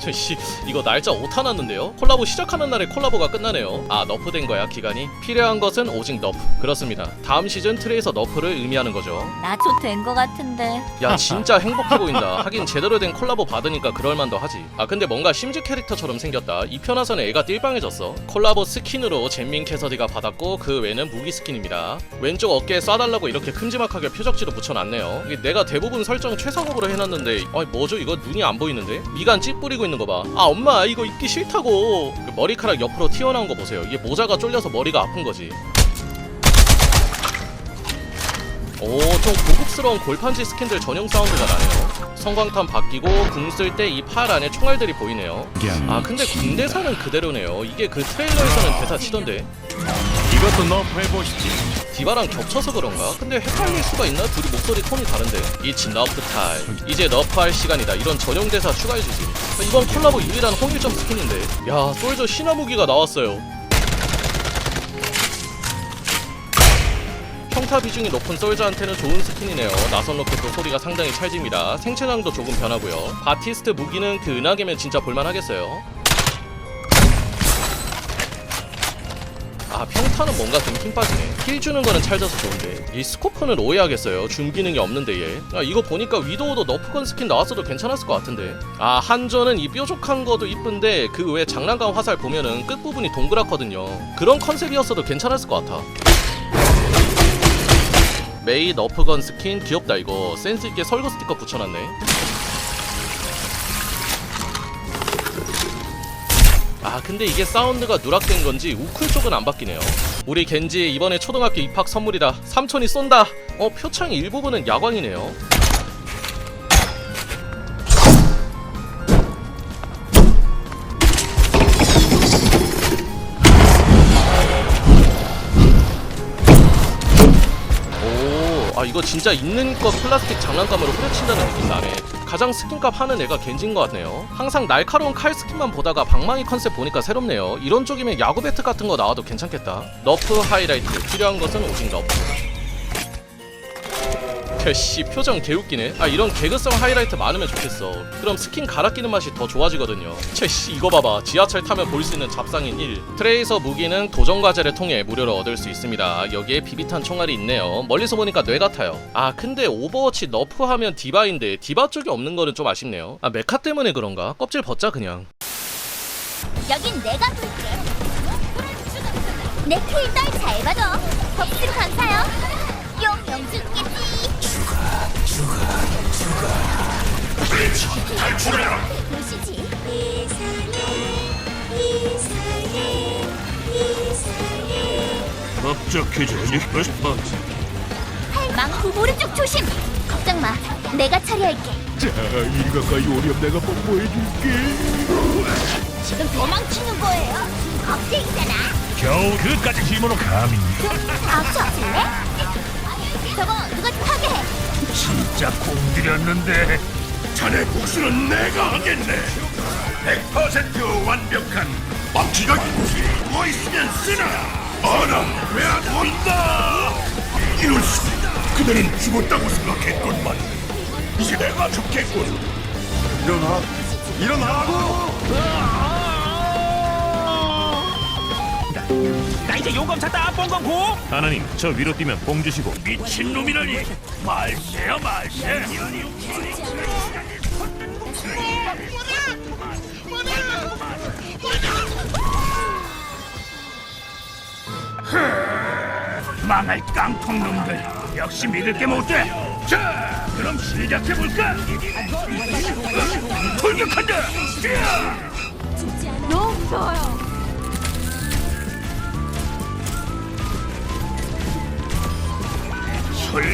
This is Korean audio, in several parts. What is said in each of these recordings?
씨 이거 날짜 오타 났는데요? 콜라보 시작하는 날에 콜라보가 끝나네요. 아 너프된 거야 기간이? 필요한 것은 오직 너프. 그렇습니다. 다음 시즌 트레이서 너프를 의미하는 거죠. 나초 된거 같은데. 야 진짜 행복해 보인다. 하긴 제대로 된 콜라보 받으니까 그럴만도 하지. 아 근데 뭔가 심즈 캐릭터처럼 생겼다. 이 편화선에 애가 띨빵해졌어. 콜라보 스킨으로 젠민 캐서디가 받았고 그 외는 무기 스킨입니다. 왼쪽 어깨에 쏴달라고 이렇게 큼지막하게 표적지도 붙여놨네요. 이게 내가 대부분 설정 최상업으로 해놨는데 아니 뭐죠? 이거 눈이 안 보이는데? 미간 찌 뿌리고 있는 거 봐 아 엄마 이거 입기 싫다고 그 머리카락 옆으로 튀어나온 거 보세요 이게 모자가 쫄려서 머리가 아픈 거지 오, 좀 고급스러운 골판지 스킨들 전용 사운드가 나네요. 성광탄 바뀌고 궁 쓸 때 이 팔 안에 총알들이 보이네요. 아, 근데 군대사는 그대로네요. 이게 그 트레일러에서는 대사 치던데. 이것도 너프 해보시지 디바랑 겹쳐서 그런가? 근데 헷갈릴 수가 있나? 둘이 목소리 톤이 다른데. It's 타임. 이제 너프할 시간이다. 이런 전용 대사 추가해주지. 이번 콜라보 유일한 홍일점 스킨인데. 야, 솔저 신화 무기가 나왔어요. 평타 비중이 높은 솔저한테는 좋은 스킨이네요. 나선 로켓도 소리가 상당히 찰집니다. 생체장도 조금 변하고요. 바티스트 무기는 그 은하계면 진짜 볼만하겠어요. 아 평타는 뭔가 좀 힘 빠지네. 힐 주는 거는 찰져서 좋은데. 이 스코프는 오해하겠어요. 줌 기능이 없는데 얘. 아, 이거 보니까 위도우도 너프건 스킨 나왔어도 괜찮았을 것 같은데. 아 한조는 이 뾰족한 거도 이쁜데 그 외에 장난감 화살 보면은 끝부분이 동그랗거든요. 그런 컨셉이었어도 괜찮았을 것 같아. 메이 너프건 스킨 귀엽다 이거. 센스있게 설거 스티커 붙여놨네 아 근데 이게 사운드가 누락된 건지 우쿨 쪽은 안 바뀌네요. 우리 겐지 이번에 초등학교 입학 선물이다. 삼촌이 쏜다. 어 표창 일부분은 야광이네요. 오, 아 이거 진짜 있는 거 플라스틱 장난감으로 후려친다는 느낌 나네. 가장 스킨값 하는 애가 겐지인 것 같네요. 항상 날카로운 칼 스킨만 보다가 방망이 컨셉 보니까 새롭네요. 이런 쪽이면 야구 배트 같은 거 나와도 괜찮겠다. 너프 하이라이트 필요한 것은 오직 너프. 씨 표정 개웃기네. 아 이런 개그성 하이라이트 많으면 좋겠어. 그럼 스킨 갈아 끼는 맛이 더 좋아지거든요. 쟤씨 이거 봐봐. 지하철 타면 볼 수 있는 잡상인 1. 트레이서 무기는 도전 과제를 통해 무료로 얻을 수 있습니다. 여기에 비비탄 총알이 있네요. 멀리서 보니까 뇌 같아요. 아 근데 오버워치 너프하면 디바인데 디바 쪽이 없는 거는 좀 아쉽네요. 아 메카 때문에 그런가? 껍질 벗자 그냥. 여긴 내가 볼게. 내 필달 잘 받아. 덕수로 감사요. 용용 죽겠지. 보시지. 이상해, 이상해, 이상해. 법적해져야지 어, 망구 오른쪽 조심. 걱정 마. 내가 처리할게. 자 이리 가까이 오렴 내가 뽀뽀해줄게 지금 도망치는 거예요? 겁쟁이잖아. 겨우 그까지 힘으로 감히 앞서줄래? 저거 누가 파괴해? 진짜 공들였는데 자네 복수는 내가 하겠네. 100% 완벽한 망치가 누워있으면 쓰나. 어라 왜안 보인다. 이럴 수 그대는 죽었다고 생각했건만 이제 내가 죽겠군. 일어나. 일어나라고 나 이제 용검 찾다 뽕검 고! 하나님 저 위로 뛰면 봉 주시고. 미친놈이라니! 말세야 말세! 망할 깡통놈들. 역시 믿을 게 못돼. 자 그럼 시작해볼까? 돌격한다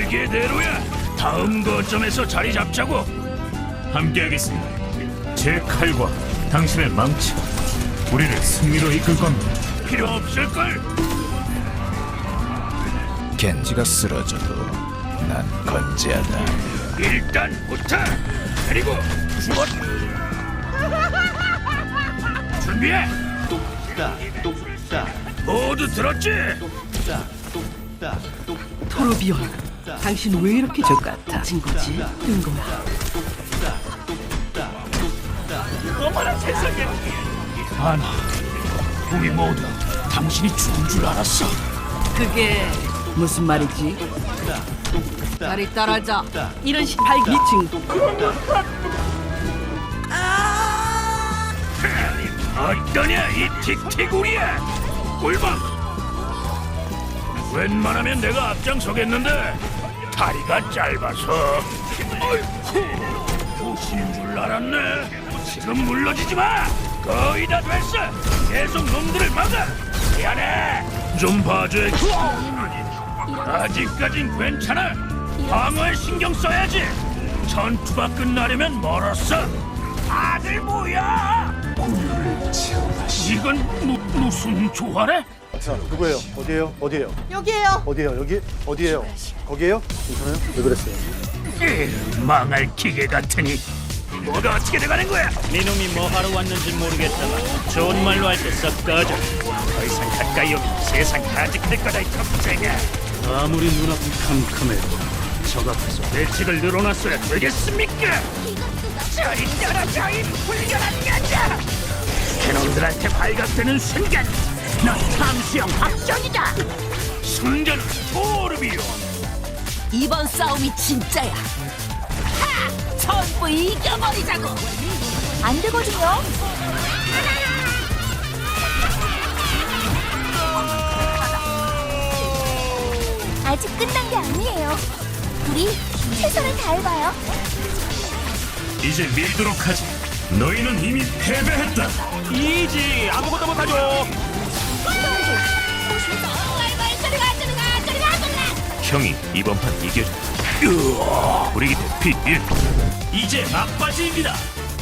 설계대로야. 다음 거점에서 자리 잡자고. 함께하겠습니다. 제 칼과 당신의 망치가 우리를 승리로 이끌 겁니다. 필요 없을 걸. 겐지가 쓰러져도 난 건재하다. 일단 부터 그리고 주원. 준비해. 뚝딱 뚝딱 모두 들었지? 뚝딱 뚝딱 뚝딱 토르비온, 당신 왜 이렇게 적 같아진 거지? 된 거야. 뚝딱 뚝딱 뚝딱 어머나 세상에. 아나, 우리 모두 당신이 죽은 줄 알았어. 그게 무슨 말이지? 다리 떨어져. 이런 시발 미친. 어떠냐 이 틱틱우리야 꿀밤 웬만하면 내가 앞장서겠는데 다리가 짧아서 어이쿠 부신 줄 알았네. 지금 물러지지 마. 거의 다 됐어. 계속 놈들을 막아. 미안해. 좀 봐줘. 아직까진 괜찮아. 방어에 신경 써야지. 전투가 끝나려면 멀었어. 다들 뭐야 이건 무, 무슨 조화래? 자, 누구예요? 어디예요? 어디예요? 여기에요. 어디예요? 여기 어디예요? 거기에요? 괜찮아요? 왜 그랬어요? 에이, 망할 기계 같으니 뭐가 어떻게 돼가는 거야? 네놈이 뭐하러 왔는지 모르겠다가 좋은 말로 할 때 썩 꺼져 더 이상 가까이 오면 세상 가직할 거다 이 겁쟁아 아무리 눈앞이 캄캄해도 저 앞에서 대책을 늘어놨어야 되겠습니까? 저리 떨어져 이 불결한 여자 그놈들한테 발각되는 순간 넌 함수형 확정이다 승자는 토르비온 이번 싸움이 진짜야. 하! 전부 이겨버리자고. 안 되거든요. 아직 끝난 게 아니에요. 우리 최선을 다해봐요. 이제 밀도록 하지 너희는 이미 패배했다 이지 아무것도 못하죠 형이 이번 판 으아, 우리 기대 피1 이제 막바지입니다.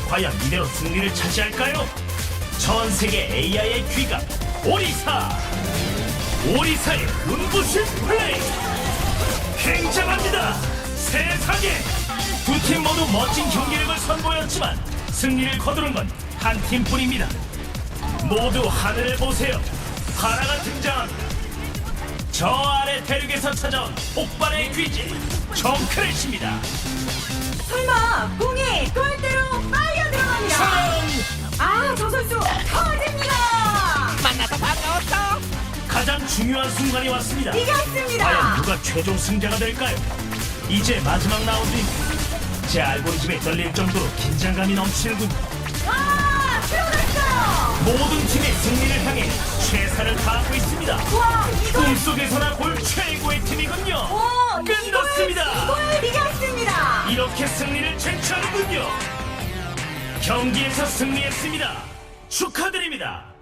과연 이대로 승리를 차지할까요? 전 세계 AI의 귀감 오리사! 오리사의 눈부신 플레이! 굉장합니다! 세상에! 두 팀 모두 멋진 경기력을 선보였지만 승리를 거두는 건 한 팀뿐입니다. 모두 하늘을 보세요 하나가 등장합니다 저 아래 대륙에서 찾아온 폭발의 귀지 정크래시입니다 설마 공이 골대로 빨려 들어갑니다. 아, 저 선수 터집니다. 가장 중요한 순간이 왔습니다. 이겼습니다. 과연 누가 최종 승자가 될까요? 이제 마지막 라운드입니다. 제 알고리즘에 떨릴 정도로 긴장감이 넘치는군요. 아, 들어갔어요. 모든 팀의 승리를 향해 최선을 다하고 있습니다. 와, 이걸 꿈속에서나 볼 최고의 팀이군요. 오, 끝났습니다. 이걸 이겼습니다. 이렇게 승리를 쟁취하는군요. 경기에서 승리했습니다. 축하드립니다.